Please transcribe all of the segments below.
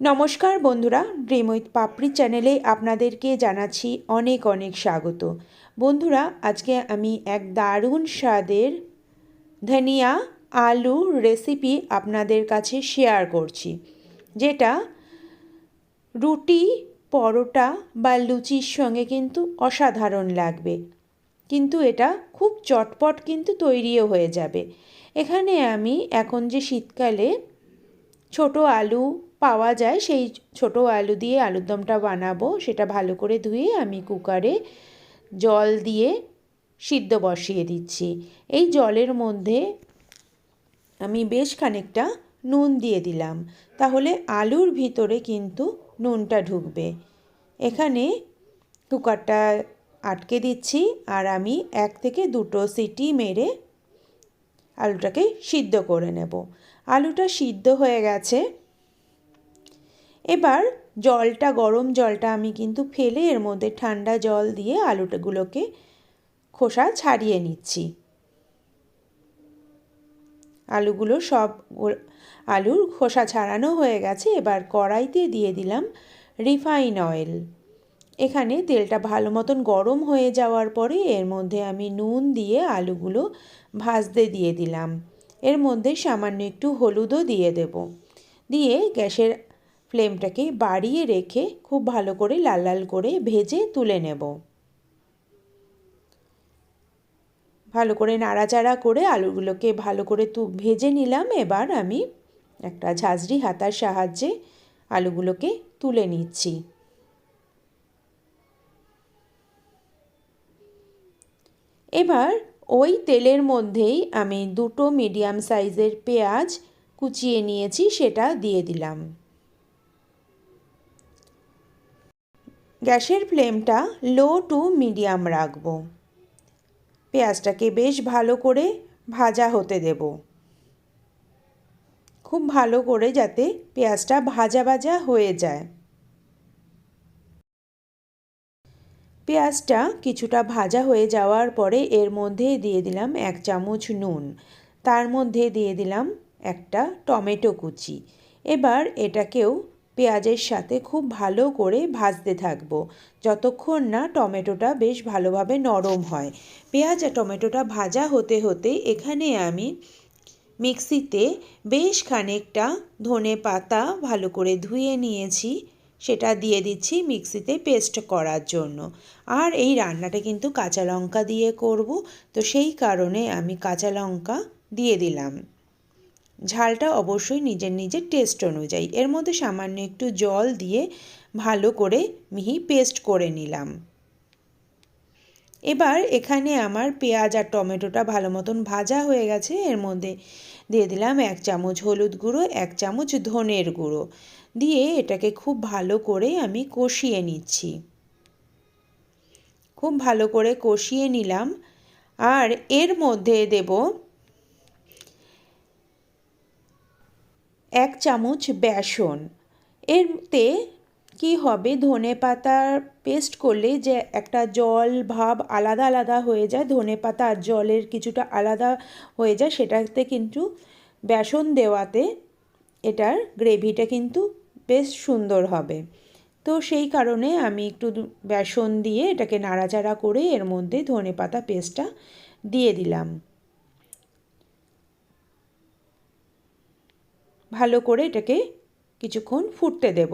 নমস্কার বন্ধুরা, dream with পাপড়ি চ্যানেলে আপনাদেরকে জানাচ্ছি অনেক অনেক স্বাগত। বন্ধুরা, আজকে আমি এক দারুণ স্বাদের ধনিয়া আলু রেসিপি আপনাদের কাছে শেয়ার করছি, যেটা রুটি, পরোটা বা লুচির সঙ্গে কিন্তু অসাধারণ লাগবে। কিন্তু এটা খুব চটপট কিন্তু তৈরিও হয়ে যাবে। এখানে আমি এখন যে শীতকালে ছোট আলু পাওয়া যায়, সেই ছোট আলু দিয়ে আলুর দমটা বানাবো। সেটা ভালো করে ধুয়ে আমি কুকারে জল দিয়ে সিদ্ধ বসিয়ে দিচ্ছি। এই জলের মধ্যে আমি বেশ খানিকটা নুন দিয়ে দিলাম। তাহলে আলুর ভিতরে কিন্তু নুনটা ঢুকবে। এখানে কুকারটা আটকে দিচ্ছি আর আমি এক থেকে দুটো সিটি মেরে আলুটাকে সিদ্ধ করে নেব। আলুটা সিদ্ধ হয়ে গেছে। এবার জলটা, গরম জলটা আমি কিন্তু ফেলে এর মধ্যে ঠান্ডা জল দিয়ে আলুটাগুলোকে খোসা ছাড়িয়ে নিচ্ছি। আলুগুলো সব আলুর খোসা ছাড়ানো হয়ে গেছে। এবার কড়াইতে দিয়ে দিলাম রিফাইন অয়েল। এখানে তেলটা ভালো মতন গরম হয়ে যাওয়ার পরে এর মধ্যে আমি নুন দিয়ে আলুগুলো ভাজতে দিয়ে দিলাম। এর মধ্যে সামান্য একটু হলুদও দিয়ে দেব। দিয়ে গ্যাসের ফ্লেমটাকে বাড়িয়ে রেখে খুব ভালো করে লাল লাল করে ভেজে তুলে নেব। ভালো করে নাড়াচাড়া করে আলুগুলোকে ভালো করে তু, ভেজে নিলাম। এবার আমি একটা ঝাঁঝরি হাতার সাহায্যে আলুগুলোকে তুলে নিচ্ছি। এবার ওই তেলের মধ্যেই আমি দুটো মিডিয়াম সাইজের পেঁয়াজ কুচিয়ে নিয়েছি, সেটা দিয়ে দিলাম। গ্যাসের ফ্লেমটা লো টু মিডিয়াম রাখব। পেঁয়াজটাকে বেশ ভালো করে ভাজা হতে দেব। খুব ভালো করে যাতে পেঁয়াজটা ভাজা ভাজা হয়ে যায়। পেঁয়াজটা কিছুটা ভাজা হয়ে যাওয়ার পরে এর মধ্যে দিয়ে দিলাম এক চামচ নুন। তার মধ্যে দিয়ে দিলাম একটা টমেটো কুচি। এবার এটাকেও পেঁয়াজের সাথে খুব ভালো করে ভাজতে থাকব। যতক্ষণ না টমেটোটা বেশ ভালোভাবে নরম হয়। পেঁয়াজ আর টমেটোটা ভাজা হতে হতে এখানে আমি মিক্সিতে বেশ খানিকটা ধনে পাতা ভালো করে ধুয়ে নিয়েছি। সেটা দিয়ে দিচ্ছি মিক্সিতে পেস্ট করার জন্য। আর এই রান্নাটা কিন্তু কাঁচা লঙ্কা দিয়ে করব। তো সেই কারণে আমি কাঁচা লঙ্কা দিয়ে দিলাম। ঝালটা অবশ্যই নিজের নিজের টেস্ট অনুযায়ী। এর মধ্যে সামান্য একটু জল দিয়ে ভালো করে মিহি পেস্ট করে নিলাম। এবার এখানে আমার পেঁয়াজ আর টমেটোটা ভালো মতন ভাজা হয়ে গেছে। এর মধ্যে দিয়ে দিলাম এক চামচ হলুদ গুঁড়ো, এক চামচ ধনের গুঁড়ো। দিয়ে এটাকে খুব ভালো করে আমি কষিয়ে নিচ্ছি। খুব ভালো করে কষিয়ে নিলাম। আর এর মধ্যে দেব এক চামচ বেসন। এরতে কি হবে? ধনে পাতার পেস্ট করলে যে একটা জল ভাব আলাদা আলাদা হয়ে যায়, ধনে পাতা আর জলের কিছুটা আলাদা হয়ে যায়, সেটাতে কিন্তু বেসন দেওয়াতে এটার গ্রেভিটা কিন্তু বেশ সুন্দর হবে। তো সেই কারণে আমি একটু বেসন দিয়ে এটাকে নাড়াচাড়া করে এর মধ্যে ধনে পাতা পেস্টটা দিয়ে দিলাম। ভালো করে এটাকে কিছুক্ষণ ফুটতে দেব।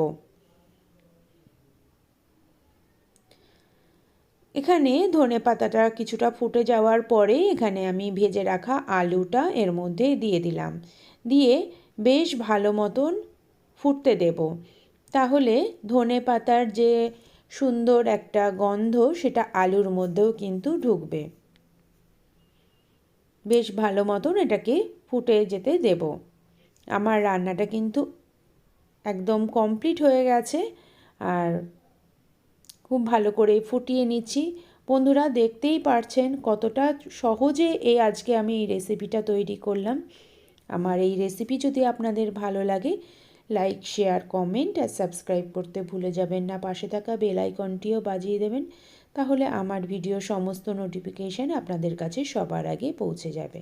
এখানে ধনে পাতাটা কিছুটা ফুটে যাওয়ার পরে এখানে আমি ভেজে রাখা আলুটা এর মধ্যে দিয়ে দিলাম। দিয়ে বেশ ভালো মতন ফুটতে দেব। তাহলে ধনে পাতার যে সুন্দর একটা গন্ধ সেটা আলুর মধ্যেও কিন্তু ঢুকবে। বেশ ভালো মতন এটাকে ফুটে যেতে দেব। আমার রান্নাটা কিন্তু একদম কমপ্লিট হয়ে গেছে আর খুব ভালো করে ফুটিয়ে নিচ্ছি। বন্ধুরা, দেখতেই পারছেন কতটা সহজে এই আজকে আমি এই রেসিপিটা তৈরি করলাম। আমার এই রেসিপি যদি আপনাদের ভালো লাগে লাইক শেয়ার কমেন্ট আর সাবস্ক্রাইব করতে ভুলে যাবেন না। পাশে থাকা বেল আইকনটিও বাজিয়ে দেবেন, তাহলে আমার ভিডিও সমস্ত নোটিফিকেশান আপনাদের কাছে সবার আগে পৌঁছে যাবে।